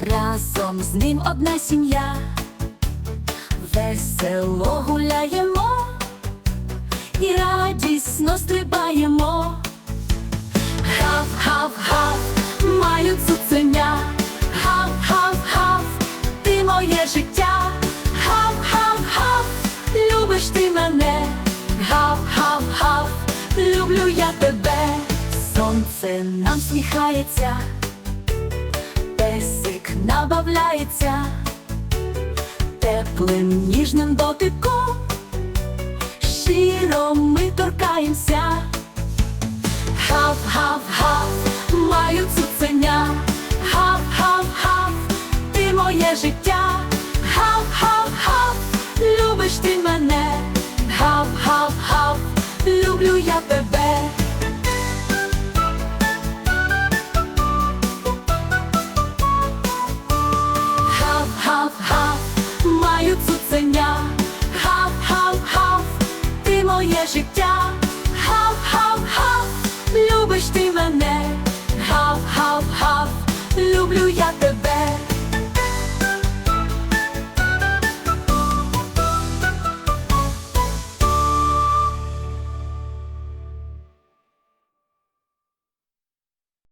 разом з ним одна сім'я, весело гуляємо і радісно стрибаємо. Гав, гав, гав, маю цуценя, гав, гав, гав, ти моє життя, гав, гав, гав, любиш ти мене, гав, гав, гав, люблю я тебе, сонце нам сміхається, песик набавляється, теплим ніжним дотиком, щиро ми торкаємося. Гав, гав, маю цуценя, гав, гав, гав, ти моє життя, гав, гав, гав, любиш ти мене, гав, гав, гав, люблю я тебе. Життя, хав-хав-хав, любиш ти мене, хав-хав-хав, люблю я тебе.